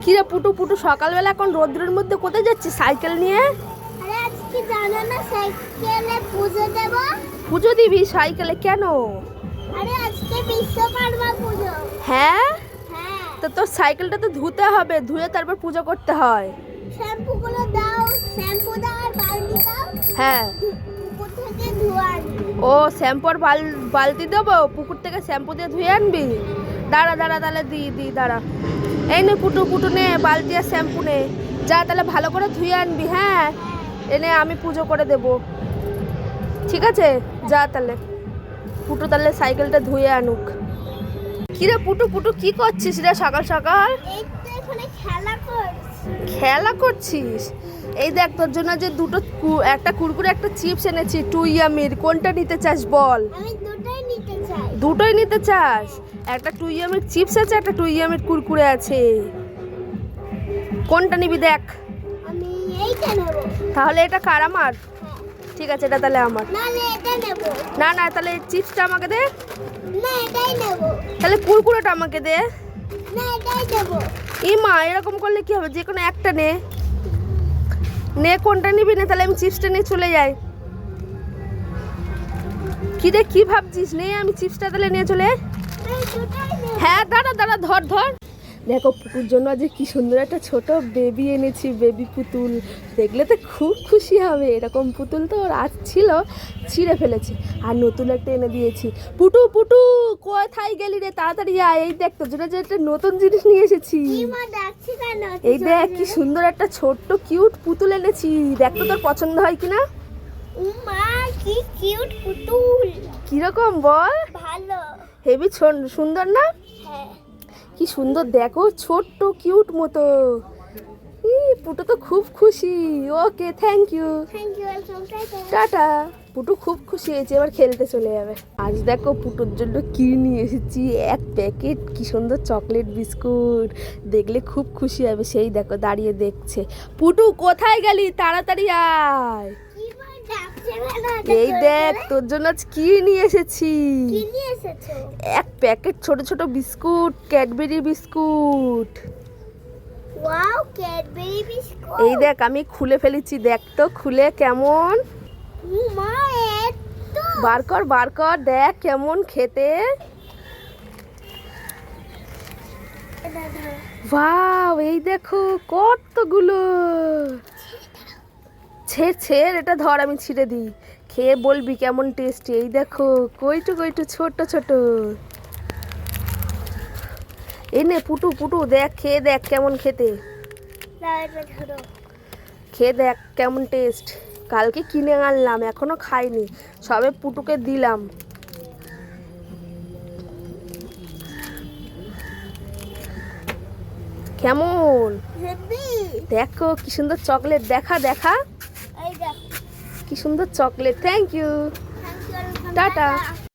কিরে পুটু পুটু সকালবেলা এখন রোদ্রের মধ্যে কোথায় যাচ্ছিস? সাইকেল নিয়ে? আরে আজকে জানো না সাইকেলে পুজো দেব? পুজো দিবি সাইকেলে কেন? আরে আজকে বিশ্বকর্মা পুজো। হ্যাঁ? হ্যাঁ। তো তোর সাইকেলটা তো ধুতে হবে ধুয়ে তারপর পুজো করতে হয়। শ্যাম্পু গুলো দাও শ্যাম্পু দাও আর বালতি দাও। হ্যাঁ। উপর থেকে ধোয়া ও শ্যাম্পুর বাল বালতি দেবো? পুকুর থেকে শ্যাম্পু দিয়ে ধুয়ে আনবি? দাঁড়া দাঁড়া তাহলে দি দি দাঁড়া। এই নে পুটু পুটু নে বালতি আর শ্যাম্পু নে। যা তাহলে ভালো করে ধুয়ে আনবি হ্যাঁ? এনে আমি পুজো করে দেব। ঠিক আছে? যা তাহলে। পুটু তাহলে সাইকেলটা ধুয়ে আনুক। কিরে পুটু পুটু কি করছিস রে সকাল সকাল? খেলা করছি। খেলা করছিস? এই দেখ তোর জন্য যে দুটো একটা কুরকুরে একটা চিপস এনেছি। টু ইয়ামির কোনটা নিতে চাস বল? আমি দুটোই নিতে চাই। দুটোই নিতে চাস? একটা টু ইয়ামের চিপস আছে একটা টু ইয়ামের কুরকুরে আছে। কোনটা নিবি দেখ। আমি এইটা নেব। তাহলে এটা কার আমার? হ্যাঁ। ঠিক আছে এটা তাহলে আমার। নাহলে এটা নেব। না না তাহলে চিপসটা আমাকে দে। না এটাই নেব। তাহলে কুরকুরেটা আমাকে দে। না এটাই নেব। ই মা এরকম করলে কি হবে? যে কোনো একটা নে। নে কোনটা নিবি? না তাহলে আমি চিপসটা নিয়ে চলে যাই। কি রে কি ভাবছিস? নে আমি চিপসটা তাহলে নিয়ে চলে। হ্যাঁ দাঁড়া দাঁড়া ধর ধর। দেখো পুতুর জন্য আজ কি সুন্দর একটা ছোট বেবি এনেছি বেবি পুতুল। দেখলে তো খুব খুশি হবে। এরকম পুতুল তো ওর আজ ছিল ছিঁড়ে ফেলেছে। আর নতুন একটা এনে দিয়েছি। পুটু পুটু কোথায় গেলি রে? তাড়াতাড়ি আয়। এই দেখ তো জন্য যে একটা নতুন জিনিস নিয়ে এসেছি। এই দেখ কি সুন্দর একটা ছোট্ট কিউট পুতুল এনেছি। দেখ তো তোর পছন্দ হয় কিনা? কি কিউট পুতুল। কীরকম বল? হেভি সুন্দর না? হ্যাঁ। কি সুন্দর দেখো ছোট্ট কিউট মতো। পুটু তো খুব খুশি। Okay thank you tata. Putu খুব খুশি হয়েছে এবার খেলতে চলে যাবে। আজ দেখো পুটুর জন্য কি নিয়ে এসেছি। এক প্যাকেট কি সুন্দর চকলেট বিস্কুট। দেখলে খুব খুশি হবে সেই দেখো দাঁড়িয়ে দেখছে। পুটু কোথায় গেলি? তাড়াতাড়ি আয়। এই দেখ তোর জন্য আজ কি নিয়ে এসেছি? এক প্যাকেট ছোট ছোট বিস্কুট ক্যাডবেরি বিস্কুট। এই দেখ আমি খুলে ফেলেছি দেখ তো খুলে কেমন? বার কর বার কর দেখ কেমন খেতে। ওয়াও এই দেখো কতগুলো। ছেড় ছেড় এটা ধর আমি ছিঁড়ে দিই। খেয়ে বলবি কেমন টেস্টি এই দেখো কইটু কইটু ছোট ছোট এনে পুটু পুটু দেখ খেয়ে দেখ কেমন খেতে। খেয়ে দেখ কেমন টেস্ট কালকে কিনে আনলাম এখনও খাইনি। সবে পুটুকে দিলাম। কেমন? দেখো কি সুন্দর চকলেট দেখা দেখ। কি সুন্দর চকলেট। Thank you tata